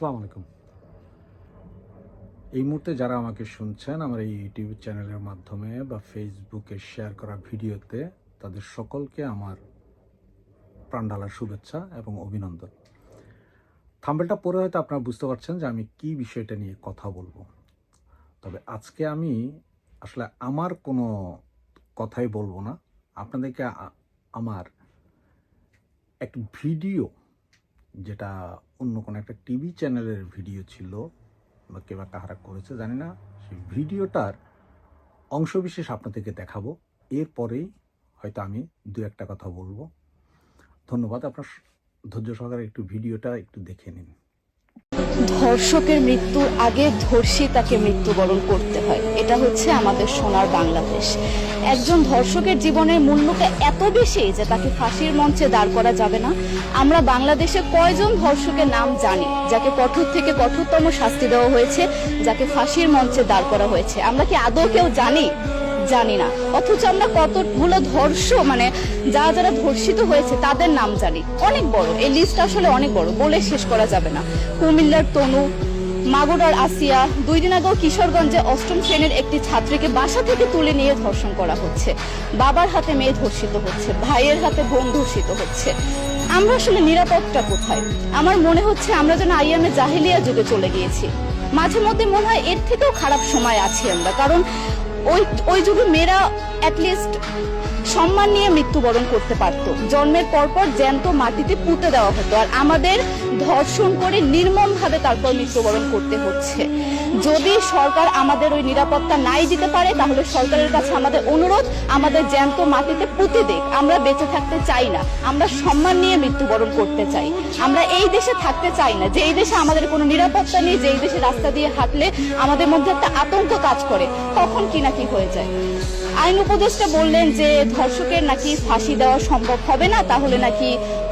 আসসালামু আলাইকুম। এই মুহূর্তে যারা আমাকে শুনছেন, আমার এই ইউটিউব চ্যানেলের মাধ্যমে বা ফেসবুকে শেয়ার করা ভিডিওতে তাদের সকলকে আমার প্রাণঢালার শুভেচ্ছা এবং অভিনন্দন। থাম্বেলটা পরে হয়তো আপনারা বুঝতে পারছেন যে আমি কি বিষয়টা নিয়ে কথা বলব। তবে আজকে আমি আসলে আমার কোনো কথাই বলব না। আপনাদেরকে আমার এক ভিডিও যেটা অন্য কোনো একটা টিভি চ্যানেলের ভিডিও ছিল বা কে বা কাহারা করেছে, জানি না। সেই ভিডিওটার অংশবিশেষ আপনাদেরকে দেখাবো। এরপরেই হয়তো আমি দু একটা কথা বলব। ধন্যবাদ। আপনার ধৈর্য সহকারে একটু ভিডিওটা একটু দেখে নিন। ধর্ষকের মৃত্যুর আগে ধর্ষী তাকে মৃত্যুবরণ করতে হয়। এটা হচ্ছে আমাদের সোনার বাংলাদেশ। একজন ধর্ষকের জীবনের মূল্যটা এত বেশি যে তাকে ফাঁসির মঞ্চে দাঁড় করা যাবে না। আমরা বাংলাদেশে কয়জন ধর্ষকের নাম জানি, যাকে কঠোর থেকে কঠোরতম শাস্তি দেওয়া হয়েছে, যাকে ফাঁসির মঞ্চে দাঁড় করা হয়েছে? আমরা কি আদৌ কেউ জানি? জানি না। অথচ আমরা কতগুলো ধর্ষ মানে যারা যারা ধর্ষিত হয়েছে তাদের নাম জানি। অনেক বড়। এই লিস্ট আসলে অনেক বড়। বলে শেষ করা যাবে না। কুমিল্লার তনু, মাগুরার আসিয়া, দুই দিন আগেও কিশোরগঞ্জে অষ্টম শ্রেণির একটি ছাত্রীকে বাসা থেকে তুলে নিয়ে ধর্ষণ করা হচ্ছে। বাবার হাতে মেয়ে ধর্ষিত হচ্ছে, ভাইয়ের হাতে বোন ধর্ষিত হচ্ছে। আমরা আসলে নিরাপদটা কোথায়? আমার মনে হচ্ছে আমরা যেন আইএমএ জাহিলিয়া যুগে চলে গিয়েছি। মাঝে মধ্যে মনে হয় এর থেকেও খারাপ সময় আছি আমরা। কারণ ওই ওই যুগে মেয়েরা অ্যাটলিস্ট সম্মান নিয়ে মৃত্যুবরণ করতে পারত। জন্মের পরপর জ্যান্ত মাটিতে পুঁতে দেওয়া হতো। আর আমাদের ধর্ষণ করে নির্মম ভাবে তারপর মৃত্যুবরণ করতে হচ্ছে। যদি সরকার আমাদের ওই নিরাপত্তা নাই দিতে পারে, তাহলে সরকারের কাছে আমাদের অনুরোধ, আমাদের জ্যান্ত মাটিতে পুঁতে দেখ। আমরা বেঁচে থাকতে চাই না। আমরা সম্মান নিয়ে মৃত্যুবরণ করতে চাই। আমরা এই দেশে থাকতে চাই না। যে এই দেশে আমাদের কোনো নিরাপত্তা নেই যে এই দেশে রাস্তা দিয়ে হাঁটলে আমাদের মধ্যে একটা আতঙ্ক কাজ করে কখন কি না কি হয়ে যায়। আইন উপদেষ্টা বললেন যে, ধর্ষকের নাকি ফাঁসি দেওয়া সম্ভব হবে না, তাহলে নাকি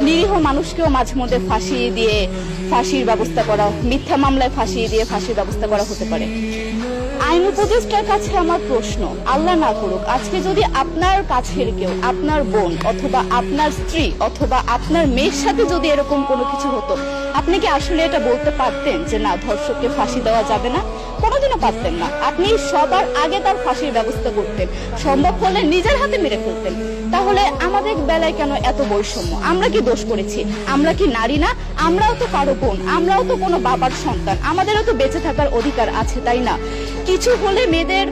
নিরীহ মানুষকেও মাঝে মধ্যে ফাঁসি দিয়ে ফাঁসির ব্যবস্থা করা, মিথ্যা মামলায় ফাঁসি দিয়ে ফাঁসির ব্যবস্থা করা হতে পারে। আইন উপদেষ্টার কাছে আমার প্রশ্ন, আল্লাহ না করুক, আজকে যদি আপনার কাছের কেউ, আপনার বোন অথবা আপনার স্ত্রী অথবা আপনার মেয়ের সাথে যদি এরকম কোনো কিছু হতো, আপনি কি আসলে এটা বলতে পারতেন যে, না, ধর্ষককে ফাঁসি দেওয়া যাবে না? কোনোদিনও পারতেন না। আপনি সবার আগে তার ফাঁসির ব্যবস্থা করতেন। সম্ভব হলে নিজের হাতে মেরে ফেলতেন। তাহলে আমাদের বেলায় কেন এত বৈষম্য? আমরা কি দোষ করেছি? আমরা কি নারী না? আমরাও তো কারও বোন। আমরাও তো কোনো বাবার সন্তান। আমাদেরও তো বেঁচে থাকার অধিকার আছে, তাই না? কিছু হলে মেয়েদের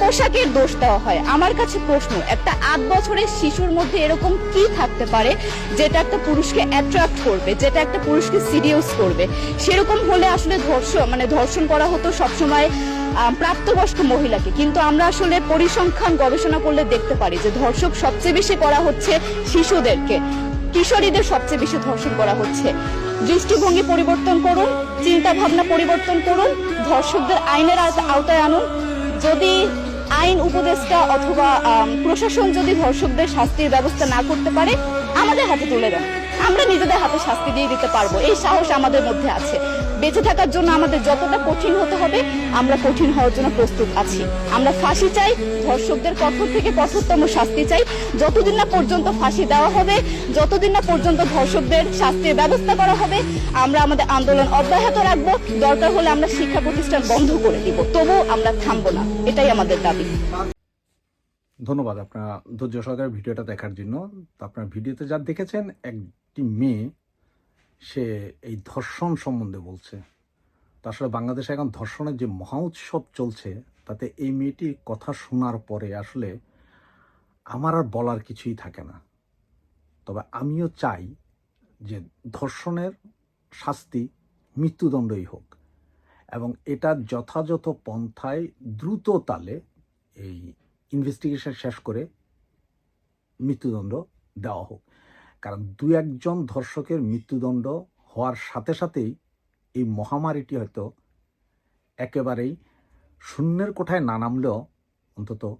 পোশাকের দোষ দেওয়া হয়। আমার কাছে প্রশ্ন, একটা আট বছরের শিশুর মধ্যে এরকম কি থাকতে পারে যেটা একটা পুরুষকে অ্যাট্রাক্ট করবে, যেটা একটা পুরুষকে সিরিয়াস করবে? সেরকম হলে আসলে ধর্ষণ মানে ধর্ষণ করা হতো সবসময় প্রাপ্তবয়স্ক মহিলাকে। কিন্তু আমরা আসলে পরিসংখ্যান গবেষণা করলে দেখতে পারি যে ধর্ষক সবচেয়ে বেশি করা হচ্ছে শিশুদেরকে। কিশোরীদের সবচেয়ে বেশি ধর্ষণ করা হচ্ছে। দৃষ্টিভঙ্গি পরিবর্তন করুন চিন্তা ভাবনা পরিবর্তন করুন, ধর্ষকদের আইনের আওতা- আওতায় আনুন। যদি আইন উপদেষ্টা অথবা প্রশাসন যদি ধর্ষকদের শাস্তির ব্যবস্থা না করতে পারে, আমাদের হাতে তুলে দেন। আমরা নিজেদের হাতে শাস্তি দিয়ে দিতে পারব। এই সাহস আমাদের মধ্যে আছে। বেঁচে থাকার জন্য আমাদের যতটা কঠিন হতে হবে, আমরা কঠিন হওয়ার জন্য প্রস্তুত আছি। আমরা ফাঁসি চাই, ধর্ষকদের কঠোর থেকে কঠোরতম শাস্তি চাই। যতদিন না পর্যন্ত ফাঁসি দেওয়া হবে, যতদিন না পর্যন্ত ধর্ষকদের শাস্তির ব্যবস্থা করা হবে, আমরা আমাদের আন্দোলন অব্যাহত রাখব। দরকার হলে আমরা শিক্ষা প্রতিষ্ঠান বন্ধ করে দিব। তবুও আমরা থামবো না। এটাই আমাদের দাবি। ধন্যবাদ আপনার ধৈর্য সহকারে ভিডিওটা দেখার জন্য। আপনার ভিডিওতে যা দেখেছেন, একটি মেয়ে সে এই ধর্ষণ সম্বন্ধে বলছে। আসলে বাংলাদেশে এখন ধর্ষণের যে মহা উৎসব চলছে, তাতে এই মেয়েটির কথা শোনার পরে আসলে আমার আর বলার কিছুই থাকে না। তবে আমিও চাই যে ধর্ষণের শাস্তি মৃত্যুদণ্ডই হোক এবং এটা যথাযথ পন্থায় দ্রুত তালে এই ইনভেস্টিগেশন শেষ করে মৃত্যুদণ্ড দেওয়া হোক। কারণ দু একজন ধর্ষকের মৃত্যুদণ্ড হওয়ার সাথে সাথেই এই মহামারীটি হয়তো একেবারেই শূন্যের কোঠায় না নামলেও অন্তত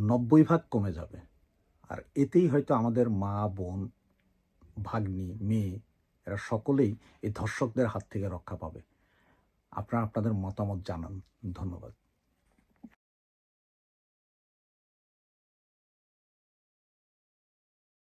নব্বই ভাগ কমে যাবে। আর এতেই হয়তো আমাদের মা, বোন, ভাগ্নি, মেয়ে এরা সকলেই এই ধর্ষকদের হাত থেকে রক্ষা পাবে। আপনারা আপনাদের মতামত জানান। ধন্যবাদ।